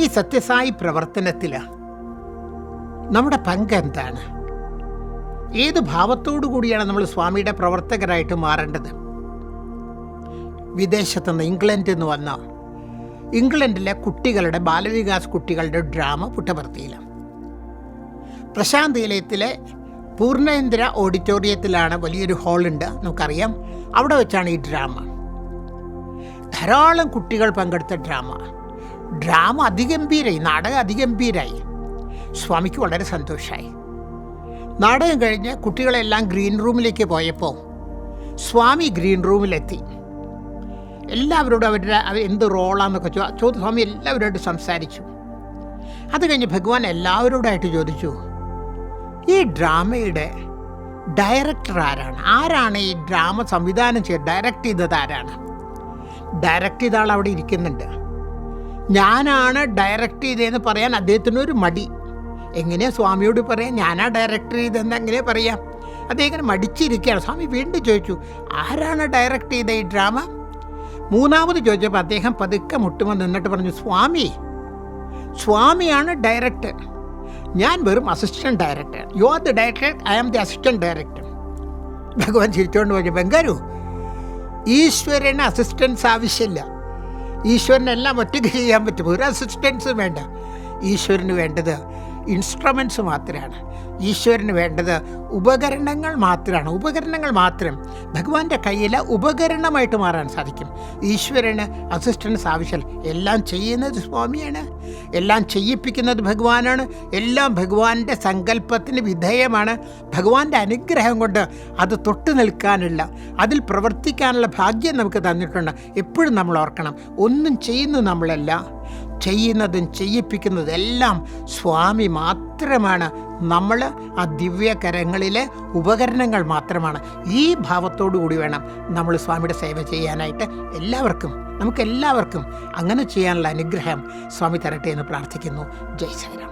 ഈ സത്യസായി പ്രവർത്തനത്തിൽ നമ്മുടെ പങ്ക് എന്താണ്? ഏത് ഭാവത്തോടു കൂടിയാണ് നമ്മൾ സ്വാമിയുടെ പ്രവർത്തകരായിട്ട് മാറേണ്ടത്? വിദേശത്തുനിന്ന് ഇംഗ്ലണ്ടിൽ നിന്ന് വന്ന ഇംഗ്ലണ്ടിലെ കുട്ടികളുടെ ബാലവികാസ് കുട്ടികളുടെ ഡ്രാമ പുട്ടപർത്തിയിലാണ് പ്രശാന്ത് നിലയത്തിലെ പൂർണേന്ദ്ര ഓഡിറ്റോറിയത്തിലാണ് വലിയൊരു ഹാളുണ്ട് നമുക്കറിയാം. അവിടെ വെച്ചാണ് ഈ ഡ്രാമ. ധാരാളം കുട്ടികൾ പങ്കെടുത്ത ഡ്രാമ. ഡ്രാമ അതിഗംഭീരായി നാടകം അതിഗംഭീരായി. സ്വാമിക്ക് വളരെ സന്തോഷമായി നാടകം കഴിഞ്ഞ് കുട്ടികളെല്ലാം ഗ്രീൻ റൂമിലേക്ക് പോയപ്പോൾ സ്വാമി ഗ്രീൻ റൂമിലെത്തി. എല്ലാവരോടും അവരുടെ എന്ത് റോളാന്നൊക്കെ ചോ ചോദ്യ സ്വാമി എല്ലാവരോടും സംസാരിച്ചു. അത് കഴിഞ്ഞ് ഭഗവാൻ എല്ലാവരോടായിട്ട് ചോദിച്ചു ഈ ഡ്രാമയുടെ ഡയറക്ടർ ആരാണ്? ആരാണ് ഈ ഡ്രാമ സംവിധാനം ചെയ്ത് ഡയറക്റ്റ് ചെയ്തത് ആരാണ്? ഡയറക്റ്റ് ചെയ്ത ആൾ അവിടെ ഇരിക്കുന്നുണ്ട്. ഞാനാണ് ഡയറക്റ്റ് ചെയ്തതെന്ന് പറയാൻ അദ്ദേഹത്തിന് ഒരു മടി. എങ്ങനെയാണ് സ്വാമിയോട് പറയാം? ഞാനാ ഡയറക്റ്റ് ചെയ്തതെന്ന് എങ്ങനെയാ പറയാം? അദ്ദേഹം ഇങ്ങനെ മടിച്ചിരിക്കുകയാണ്. സ്വാമി വീണ്ടും ചോദിച്ചു ആരാണ് ഡയറക്റ്റ് ചെയ്ത ഈ ഡ്രാമ മൂന്നാമത് ചോദിച്ചപ്പോൾ അദ്ദേഹം പതുക്കെ മുട്ടുമ്പോൾ നിന്നിട്ട് പറഞ്ഞു സ്വാമി സ്വാമിയാണ് ഡയറക്ടർ ഞാൻ വെറും assistant director you are the director I am the assistant director ഭഗവാൻ ചിരിച്ചുകൊണ്ട് പറഞ്ഞു ബംഗാരു ഈശ്വരന് അസിസ്റ്റൻസ് ആവശ്യമില്ല. ഈശ്വരനെല്ലാം ഒറ്റയ്ക്ക് ചെയ്യാൻ പറ്റും. ഒരു അസിസ്റ്റൻസും വേണ്ട. ഈശ്വരന് വേണ്ടത് ഇൻസ്ട്രുമെന്റ്സ് മാത്രമാണ്. ഈശ്വരന് വേണ്ടത് ഉപകരണങ്ങൾ മാത്രമാണ്. ഉപകരണങ്ങൾ മാത്രം ഭഗവാന്റെ കയ്യിൽ ഉപകരണമായിട്ട് മാറാൻ സാധിക്കും. ഈശ്വരന് അസിസ്റ്റൻസ് ആവശ്യം. എല്ലാം ചെയ്യുന്നത് സ്വാമിയാണ്. എല്ലാം ചെയ്യിപ്പിക്കുന്നത് ഭഗവാനാണ്. എല്ലാം ഭഗവാന്റെ സങ്കല്പത്തിന് വിധേയമാണ്. ഭഗവാന്റെ അനുഗ്രഹം കൊണ്ട് അത് തൊട്ടു നിൽക്കാനുള്ള അതിൽ പ്രവർത്തിക്കാനുള്ള ഭാഗ്യം നമുക്ക് തന്നിട്ടുണ്ട്. എപ്പോഴും നമ്മൾ ഓർക്കണം. ഒന്നും ചെയ്യുന്നു നമ്മളല്ല. ചെയ്യുന്നതും ചെയ്യിപ്പിക്കുന്നതും എല്ലാം സ്വാമി മാത്രമാണ്. നമ്മൾ ആ ദിവ്യകരങ്ങളിലെ ഉപകരണങ്ങൾ മാത്രമാണ്. ഈ ഭാവത്തോടു കൂടി വേണം നമ്മൾ സ്വാമിയുടെ സേവ ചെയ്യാനായിട്ട് എല്ലാവർക്കും നമുക്കെല്ലാവർക്കും അങ്ങനെ ചെയ്യാനുള്ള അനുഗ്രഹം സ്വാമി തരട്ടെ എന്ന് പ്രാർത്ഥിക്കുന്നു. ജയ് ശ്രീറാം